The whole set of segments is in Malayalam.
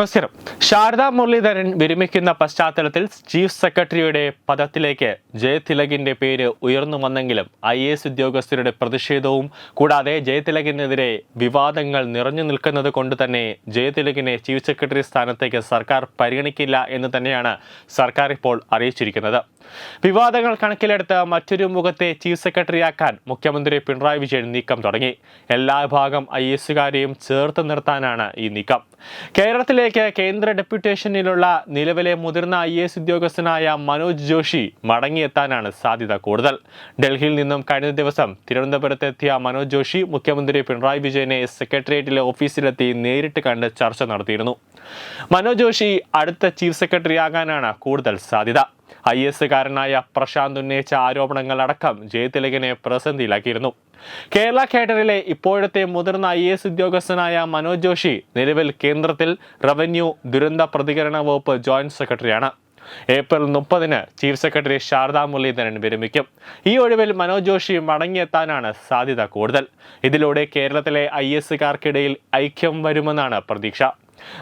നമസ്കാരം ശാരദാ മുരളീധരൻ വിരമിക്കുന്ന പശ്ചാത്തലത്തിൽ ചീഫ് സെക്രട്ടറിയുടെ പദത്തിലേക്ക് ജയതിലകിന്റെ പേര് ഉയർന്നു വന്നെങ്കിലും ഐ എസ് ഉദ്യോഗസ്ഥരുടെ പ്രതിഷേധവും കൂടാതെ ജയതിലകിനെതിരെ വിവാദങ്ങൾ നിറഞ്ഞു നിൽക്കുന്നത് കൊണ്ട് തന്നെ ജയതിലകിനെ ചീഫ് സെക്രട്ടറി സ്ഥാനത്തേക്ക് സർക്കാർ പരിഗണിക്കില്ല എന്ന് തന്നെയാണ് സർക്കാർ ഇപ്പോൾ അറിയിച്ചിരിക്കുന്നത്. വിവാദങ്ങൾ കണക്കിലെടുത്ത് മറ്റൊരു മുഖത്തെ ചീഫ് സെക്രട്ടറിയാക്കാൻ മുഖ്യമന്ത്രി പിണറായി വിജയൻ നീക്കം തുടങ്ങി. എല്ലാ വിഭാഗം ഐ എസുകാരെയും ചേർത്ത് നിർത്താനാണ് ഈ നീക്കം. കേരളത്തിലേക്ക് കേന്ദ്ര ഡെപ്യൂട്ടേഷനിലുള്ള നിലവിലെ മുതിർന്ന ഐ എസ് ഉദ്യോഗസ്ഥനായ മനോജ് ജോഷി മടങ്ങിയെത്താനാണ് സാധ്യത കൂടുതൽ. ഡൽഹിയിൽ നിന്നും കഴിഞ്ഞ ദിവസം തിരുവനന്തപുരത്തെത്തിയ മനോജ് ജോഷി മുഖ്യമന്ത്രി പിണറായി വിജയനെ സെക്രട്ടേറിയറ്റിലെ ഓഫീസിലെത്തി നേരിട്ട് കണ്ട് ചർച്ച നടത്തിയിരുന്നു. മനോജ് ജോഷി അടുത്ത ചീഫ് സെക്രട്ടറി ആകാനാണ് കൂടുതൽ സാധ്യത. ഐ എസ് കാരനായ പ്രശാന്ത് ഉന്നയിച്ച ആരോപണങ്ങളടക്കം ജയതിലകിനെ പ്രതിസന്ധിയിലാക്കിയിരുന്നു. കേരള കേഡറിലെ ഇപ്പോഴത്തെ മുതിർന്ന ഐ എസ് ഉദ്യോഗസ്ഥനായ മനോജ് ജോഷി നിലവിൽ കേന്ദ്രത്തിൽ റവന്യൂ ദുരന്ത പ്രതികരണ വകുപ്പ് ജോയിന്റ് സെക്രട്ടറിയാണ്. ഏപ്രിൽ മുപ്പതിന് ചീഫ് സെക്രട്ടറി ശാരദാ മുരളീധരൻ വിരമിക്കും. ഈ ഒഴിവിൽ മനോജ് ജോഷി മടങ്ങിയെത്താനാണ് സാധ്യത കൂടുതൽ. ഇതിലൂടെ കേരളത്തിലെ ഐ എസുകാർക്കിടയിൽ ഐക്യം വരുമെന്നാണ് പ്രതീക്ഷ.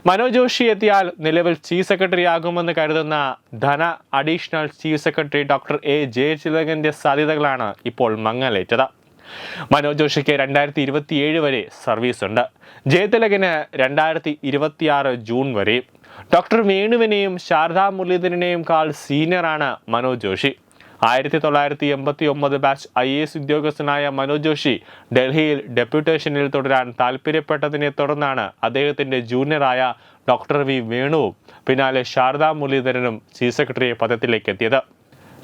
മനോജ് ജോഷി എത്തിയാൽ നിലവിൽ ചീഫ് സെക്രട്ടറി ആകുമെന്ന് കരുതുന്ന ധന additional chief secretary doctor A ജയചിലകന്റെ സാധ്യതകളാണ് ഇപ്പോൾ മങ്ങലേറ്റത്. മനോജ് ജോഷിക്ക് രണ്ടായിരത്തി ഇരുപത്തിയേഴ് വരെ സർവീസ് ഉണ്ട്. ജയതിലകന് രണ്ടായിരത്തി ഇരുപത്തിയാറ് ജൂൺ വരെ. ഡോക്ടർ വേണുവിനെയും ശാരദാ മുരളീധരനെയും കാൾ സീനിയറാണ് മനോജ് ജോഷി. ആയിരത്തി തൊള്ളായിരത്തി എൺപത്തി ഒമ്പത് ബാച്ച് ഐ എസ് ഉദ്യോഗസ്ഥനായ മനോജ് ജോഷി ഡൽഹിയിൽ ഡെപ്യൂട്ടേഷനിൽ തുടരാൻ താല്പര്യപ്പെട്ടതിനെ തുടർന്നാണ് അദ്ദേഹത്തിന്റെ ജൂനിയറായ ഡോക്ടർ വി വേണുവും പിന്നാലെ ശാരദാ മുരളീധരനും ചീഫ് സെക്രട്ടറി പദത്തിലേക്ക് എത്തിയത്.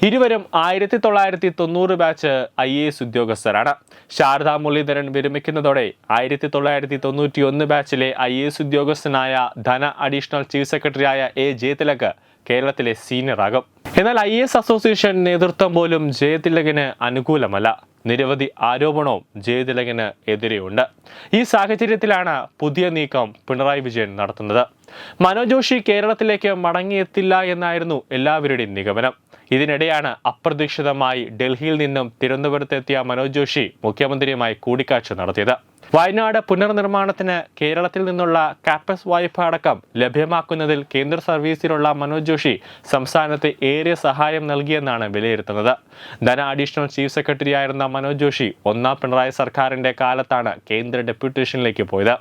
ഇരുവരും ആയിരത്തി തൊള്ളായിരത്തി തൊണ്ണൂറ് ബാച്ച് ഐ എ എസ് ഉദ്യോഗസ്ഥരാണ്. ശാരദാ മുരളീധരൻ വിരമിക്കുന്നതോടെ ആയിരത്തി തൊള്ളായിരത്തി തൊണ്ണൂറ്റി ഒന്ന് ബാച്ചിലെ ഐ എ എസ് ഉദ്യോഗസ്ഥനായ ധന അഡീഷണൽ ചീഫ് സെക്രട്ടറിയായ എ ജയതിലക് കേരളത്തിലെ സീനിയർ സീനിയറാകും എന്നാൽ ഐ എസ് അസോസിയേഷൻ നേതൃത്വം പോലും ജയതിലകിന് അനുകൂലമല്ല. നിരവധി ആരോപണവും ജയതിലകിന് എതിരെയുണ്ട്. ഈ സാഹചര്യത്തിലാണ് പുതിയ നീക്കം പിണറായി വിജയൻ നടത്തുന്നത്. മനോജ് കേരളത്തിലേക്ക് മടങ്ങിയെത്തില്ല എന്നായിരുന്നു എല്ലാവരുടെയും നിഗമനം. ഇതിനിടെയാണ് അപ്രതീക്ഷിതമായി ഡൽഹിയിൽ നിന്നും തിരുവനന്തപുരത്തെത്തിയ മനോജ് ജോഷി മുഖ്യമന്ത്രിയുമായി കൂടിക്കാഴ്ച നടത്തിയത്. വയനാട് പുനർനിർമ്മാണത്തിന് കേരളത്തിൽ നിന്നുള്ള കാപ്പസ് വായ്പ അടക്കം ലഭ്യമാക്കുന്നതിൽ കേന്ദ്ര സർവീസിലുള്ള മനോജ് ജോഷി സംസ്ഥാനത്തെ ഏറെ സഹായം നൽകിയെന്നാണ് വിലയിരുത്തുന്നത്. ധന അഡീഷണൽ ചീഫ് സെക്രട്ടറി ആയിരുന്ന മനോജ് ജോഷി ഒന്നാം പിണറായി സർക്കാരിന്റെ കാലത്താണ് കേന്ദ്ര ഡെപ്യൂട്ടേഷനിലേക്ക് പോയത്.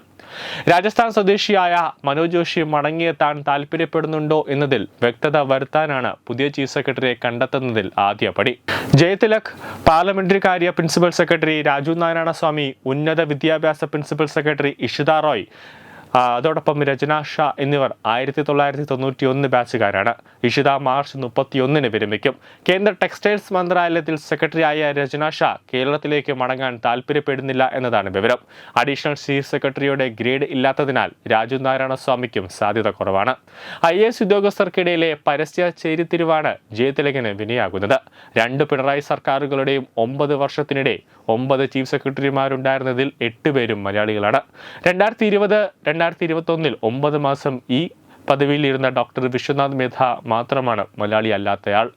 രാജസ്ഥാൻ സ്വദേശിയായ മനോജ് ജോഷി മടങ്ങിയെത്താൻ താല്പര്യപ്പെടുന്നുണ്ടോ എന്നതിൽ വ്യക്തത വരുത്താനാണ് പുതിയ ചീഫ് സെക്രട്ടറിയെ കണ്ടെത്തുന്നതിൽ ആദ്യ പടി. ജയതിലക് പാർലമെന്ററി കാര്യ പ്രിൻസിപ്പൽ സെക്രട്ടറി രാജു നാരായണ സ്വാമി ഉന്നത വിദ്യാഭ്യാസ പ്രിൻസിപ്പൽ സെക്രട്ടറി ഇഷിത റോയ് അതോടൊപ്പം രചന ഷാ എന്നിവർ ആയിരത്തി തൊള്ളായിരത്തി തൊണ്ണൂറ്റി ഒന്ന് ബാച്ചുകാരാണ്. ഇഷിത മാർച്ച് മുപ്പത്തിയൊന്നിന് വിരമിക്കും. കേന്ദ്ര ടെക്സ്റ്റൈൽസ് മന്ത്രാലയത്തിൽ സെക്രട്ടറിയായ രചന ഷാ കേരളത്തിലേക്ക് മടങ്ങാൻ താല്പര്യപ്പെടുന്നില്ല എന്നതാണ് വിവരം. അഡീഷണൽ ചീഫ് സെക്രട്ടറിയുടെ ഗ്രേഡ് ഇല്ലാത്തതിനാൽ രാജു നാരായണ സ്വാമിക്കും സാധ്യത കുറവാണ്. ഐ എസ് ഉദ്യോഗസ്ഥർക്കിടയിലെ പരസ്യ ചേരിത്തിരിവാണ് ജയതിലകന് വിനയാകുന്നത്. രണ്ട് പിണറായി സർക്കാരുകളുടെയും ഒമ്പത് വർഷത്തിനിടെ ഒമ്പത് ചീഫ് സെക്രട്ടറിമാരുണ്ടായിരുന്നതിൽ എട്ട് പേരും മലയാളികളാണ്. രണ്ടായിരത്തി ഇരുപത് രണ്ടായിരത്തി ഇരുപത്തി ഒന്നിൽ ഒമ്പത് മാസം ഈ പദവിയിൽ ഇരുന്ന ഡോക്ടർ വിശ്വനാഥ് മേധ മാത്രമാണ് മലയാളി അല്ലാത്തയാൾ.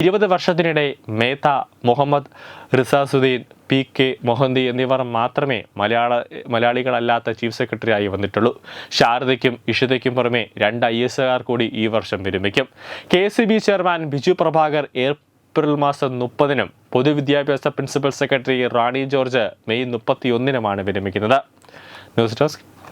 ഇരുപത് വർഷത്തിനിടെ മേത്ത മുഹമ്മദ് റിസാസുദ്ദീൻ പി കെ മൊഹന്തി എന്നിവർ മാത്രമേ മലയാള മലയാളികളല്ലാത്ത ചീഫ് സെക്രട്ടറി ആയി വന്നിട്ടുള്ളൂ. ശാരദയ്ക്കും ഇഷിതയ്ക്കും പുറമെ രണ്ട് ഐ എസ് ആർ കൂടി ഈ വർഷം വിരമിക്കും. K S B chairman Biju Prabhakar April മാസം മുപ്പതിനും പൊതുവിദ്യാഭ്യാസ principal secretary Rani George May മുപ്പത്തിയൊന്നിനുമാണ് വിരമിക്കുന്നത്. News desk